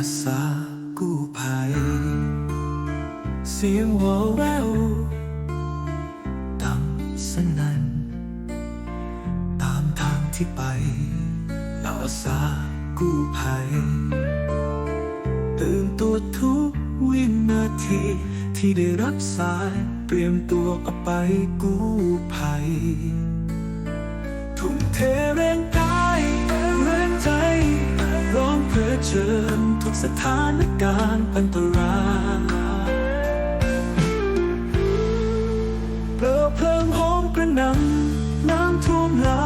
อาสากู้ภัย เสียงหัวแววดังสนั่นตามทางที่ไปเราาสากู้ภัย ตื่นตัวทุกวินาทีที่ได้รับสายเตรียมตัวออกไปกู้ภัย ทุ่มเทแรงกาย สถานการณ์อันตรายเปลวเพลิงโหมกระหน่ำน้ำท่วมลา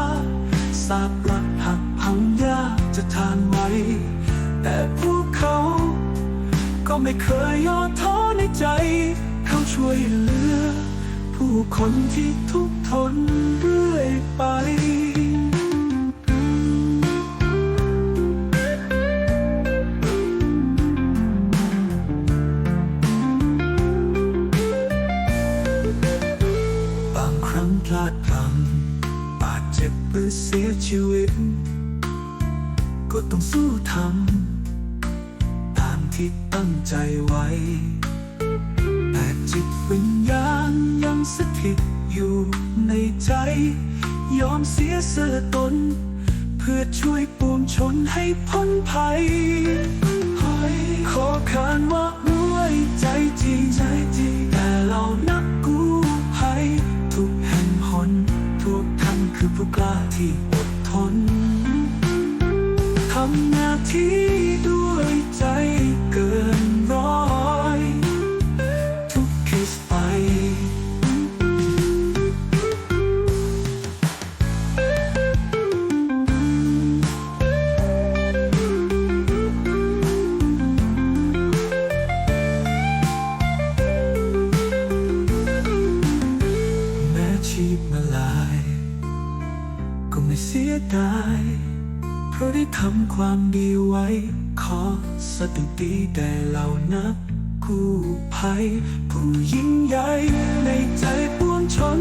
สาบรักหักพังยากจะทานไว้แต่พวกเขา ก็ไม่เคยย่อท้อในใจ เขาช่วยเหลือ ผู้คนที่ทุกข์ทน เจ็บหรือเสียชีวิต ก็ต้องสู้ทำตามที่ตั้งใจไว้ แต่จิตวิญญาณยังสถิตอยู่ในใจ ยอมเสียเสือตน เพื่อช่วยปวงชนให้พ้นภัย ที่อดทนทำหน้าที่ด้วยใจเกินร้อย ทุกเคสไปแม้ชีพ ยดายเพราะได้ทำความดีไว้ ขอสติตีแต่เหล่านักกู้ภัยผู้ยิ่งใหญ่ในใจปวงชน